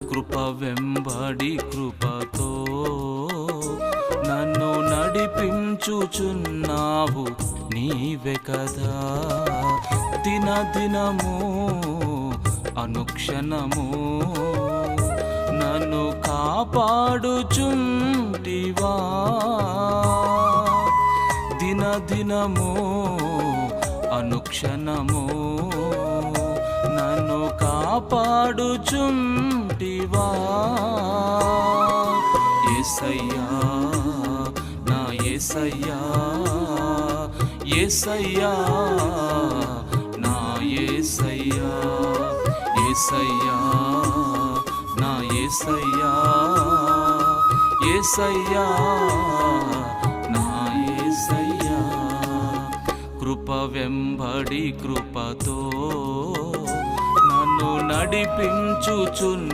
కృప వెంబడి కృపతో నన్ను నడిపించుచున్నావు నీవే కదా. దినదినము అనుక్షణము నన్ను కాపాడుచుంటివా. దినదినము అనుక్షణము నన్ను కాపాడుచుంటివా ఏసయ్యా నా ఏసయ్యా ఏసయ్యా నా ఏసయ్యా ఏసయ్యా నా ఏసయ్యా ఏసయ్యా నా ఏసయ్యా. కృప వెంబడి కృపతో నన్ను నడిపించుచున్న